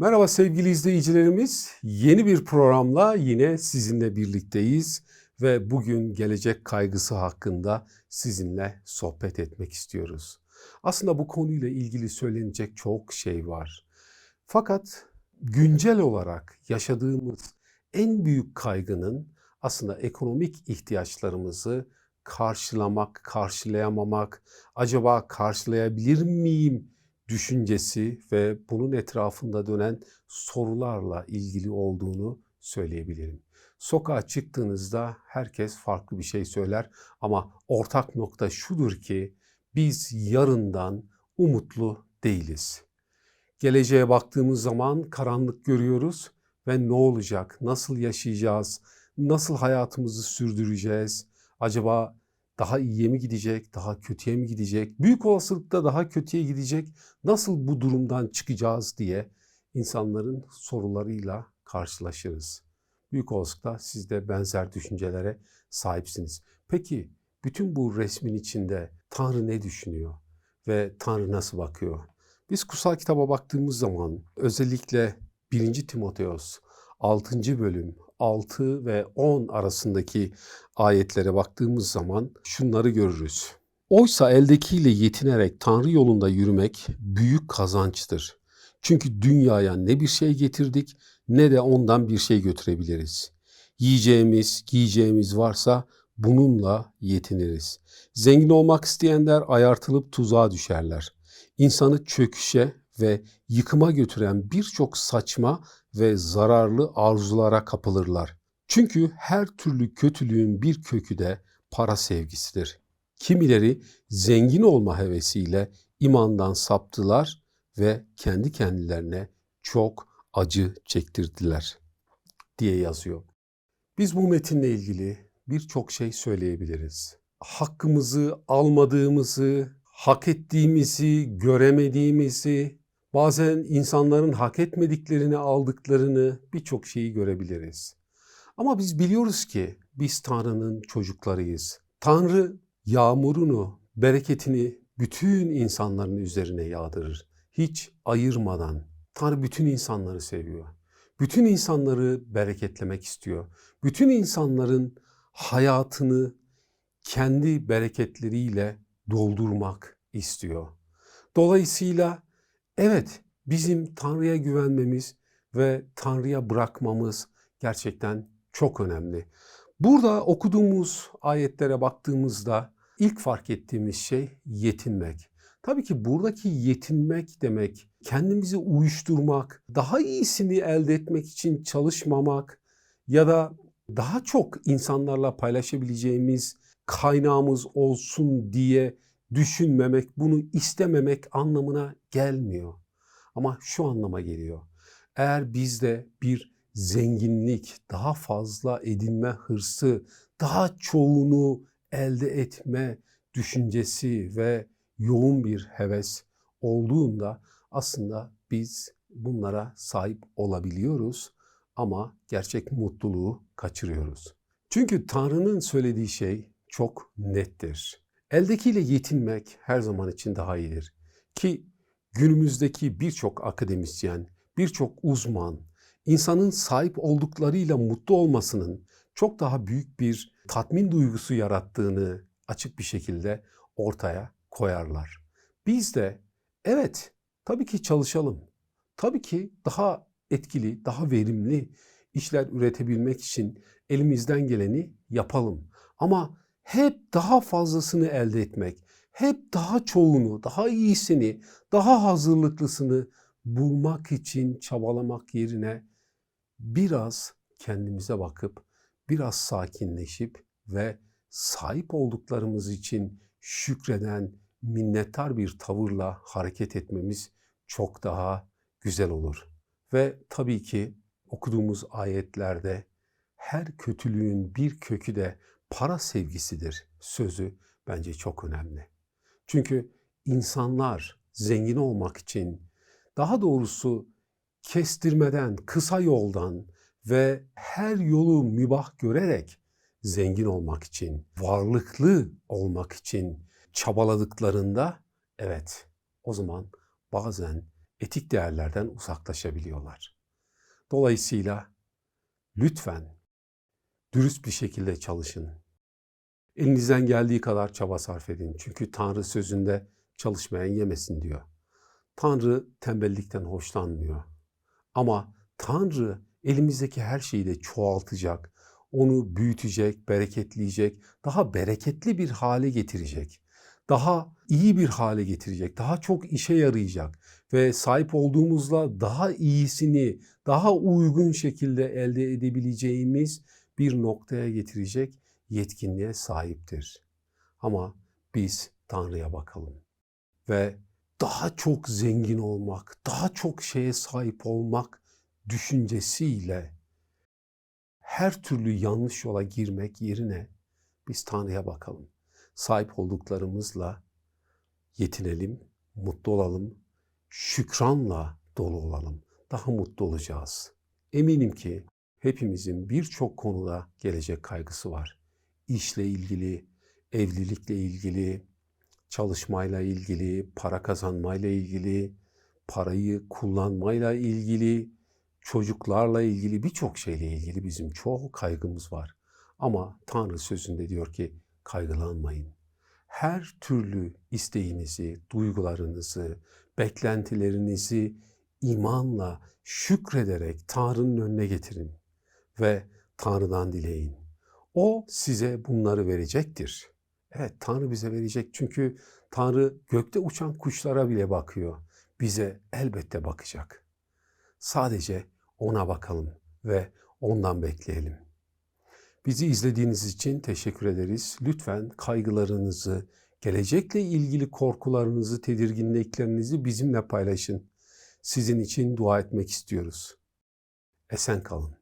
Merhaba sevgili izleyicilerimiz. Yeni bir programla yine sizinle birlikteyiz ve bugün gelecek kaygısı hakkında sizinle sohbet etmek istiyoruz. Aslında bu konuyla ilgili söylenecek çok şey var. Fakat güncel olarak yaşadığımız en büyük kaygının aslında ekonomik ihtiyaçlarımızı karşılamak, karşılayamamak, acaba karşılayabilir miyim düşüncesi ve bunun etrafında dönen sorularla ilgili olduğunu söyleyebilirim. Sokağa çıktığınızda herkes farklı bir şey söyler ama ortak nokta şudur ki biz yarından umutlu değiliz. Geleceğe baktığımız zaman karanlık görüyoruz ve ne olacak? Nasıl yaşayacağız? Nasıl hayatımızı sürdüreceğiz? Acaba daha iyiye mi gidecek, daha kötüye mi gidecek? Büyük olasılıkla daha kötüye gidecek. Nasıl bu durumdan çıkacağız diye insanların sorularıyla karşılaşırız. Büyük olasılıkla siz de benzer düşüncelere sahipsiniz. Peki bütün bu resmin içinde Tanrı ne düşünüyor ve Tanrı nasıl bakıyor? Biz kutsal kitaba baktığımız zaman özellikle 1. Timoteos 6. bölüm 6 ve 10 arasındaki ayetlere baktığımız zaman şunları görürüz. Oysa eldekiyle yetinerek Tanrı yolunda yürümek büyük kazançtır. Çünkü dünyaya ne bir şey getirdik ne de ondan bir şey götürebiliriz. Yiyeceğimiz, giyeceğimiz varsa bununla yetiniriz. Zengin olmak isteyenler ayartılıp tuzağa düşerler. İnsanı çöküşe ve yıkıma götüren birçok saçma ve zararlı arzulara kapılırlar. Çünkü her türlü kötülüğün bir kökü de para sevgisidir. Kimileri zengin olma hevesiyle imandan saptılar ve kendi kendilerine çok acı çektirdiler diye yazıyor. Biz bu metinle ilgili birçok şey söyleyebiliriz. Hakkımızı almadığımızı, hak ettiğimizi, göremediğimizi, bazen insanların hak etmediklerini aldıklarını birçok şeyi görebiliriz. Ama biz biliyoruz ki biz Tanrı'nın çocuklarıyız. Tanrı yağmurunu, bereketini bütün insanların üzerine yağdırır. Hiç ayırmadan. Tanrı bütün insanları seviyor. Bütün insanları bereketlemek istiyor. Bütün insanların hayatını kendi bereketleriyle doldurmak istiyor. Dolayısıyla evet bizim Tanrı'ya güvenmemiz ve Tanrı'ya bırakmamız gerçekten çok önemli. Burada okuduğumuz ayetlere baktığımızda ilk fark ettiğimiz şey yetinmek. Tabii ki buradaki yetinmek demek kendimizi uyuşturmak, daha iyisini elde etmek için çalışmamak ya da daha çok insanlarla paylaşabileceğimiz kaynağımız olsun diye düşünmemek, bunu istememek anlamına gelmiyor. Ama şu anlama geliyor. Eğer bizde bir zenginlik, daha fazla edinme hırsı, daha çoğunu elde etme düşüncesi ve yoğun bir heves olduğunda aslında biz bunlara sahip olabiliyoruz ama gerçek mutluluğu kaçırıyoruz. Çünkü Tanrı'nın söylediği şey çok nettir. Eldekiyle yetinmek her zaman için daha iyidir. Ki günümüzdeki birçok akademisyen, birçok uzman, insanın sahip olduklarıyla mutlu olmasının çok daha büyük bir tatmin duygusu yarattığını açık bir şekilde ortaya koyarlar. Biz de evet tabii ki çalışalım. Tabii ki daha etkili, daha verimli işler üretebilmek için elimizden geleni yapalım. Ama hep daha fazlasını elde etmek, hep daha çoğunu, daha iyisini, daha hazırlıklısını bulmak için çabalamak yerine biraz kendimize bakıp biraz sakinleşip ve sahip olduklarımız için şükreden, minnettar bir tavırla hareket etmemiz çok daha güzel olur. Ve tabii ki okuduğumuz ayetlerde her kötülüğün bir kökü de para sevgisidir sözü bence çok önemli. Çünkü insanlar zengin olmak için daha doğrusu kestirmeden, kısa yoldan ve her yolu mübah görerek zengin olmak için, varlıklı olmak için çabaladıklarında evet o zaman bazen etik değerlerden uzaklaşabiliyorlar. Dolayısıyla lütfen dürüst bir şekilde çalışın. Elinizden geldiği kadar çaba sarf edin. Çünkü Tanrı sözünde çalışmayan yemesin diyor. Tanrı tembellikten hoşlanmıyor. Ama Tanrı elimizdeki her şeyi de çoğaltacak, onu büyütecek, bereketleyecek, daha bereketli bir hale getirecek. Daha iyi bir hale getirecek, daha çok işe yarayacak ve sahip olduğumuzla daha iyisini, daha uygun şekilde elde edebileceğimiz bir noktaya getirecek yetkinliğe sahiptir. Ama biz Tanrı'ya bakalım ve daha çok zengin olmak, daha çok şeye sahip olmak düşüncesiyle her türlü yanlış yola girmek yerine biz Tanrı'ya bakalım. Sahip olduklarımızla yetinelim, mutlu olalım, şükranla dolu olalım. Daha mutlu olacağız. Eminim ki hepimizin birçok konuda gelecek kaygısı var. İşle ilgili, evlilikle ilgili, çalışmayla ilgili, para kazanmayla ilgili, parayı kullanmayla ilgili, çocuklarla ilgili birçok şeyle ilgili bizim çok kaygımız var. Ama Tanrı sözünde diyor ki kaygılanmayın. Her türlü isteğinizi, duygularınızı, beklentilerinizi imanla, şükrederek Tanrı'nın önüne getirin ve Tanrı'dan dileyin. O size bunları verecektir. Evet Tanrı bize verecek çünkü Tanrı gökte uçan kuşlara bile bakıyor. Bize elbette bakacak. Sadece ona bakalım ve ondan bekleyelim. Bizi izlediğiniz için teşekkür ederiz. Lütfen kaygılarınızı, gelecekle ilgili korkularınızı, tedirginliklerinizi bizimle paylaşın. Sizin için dua etmek istiyoruz. Esen kalın.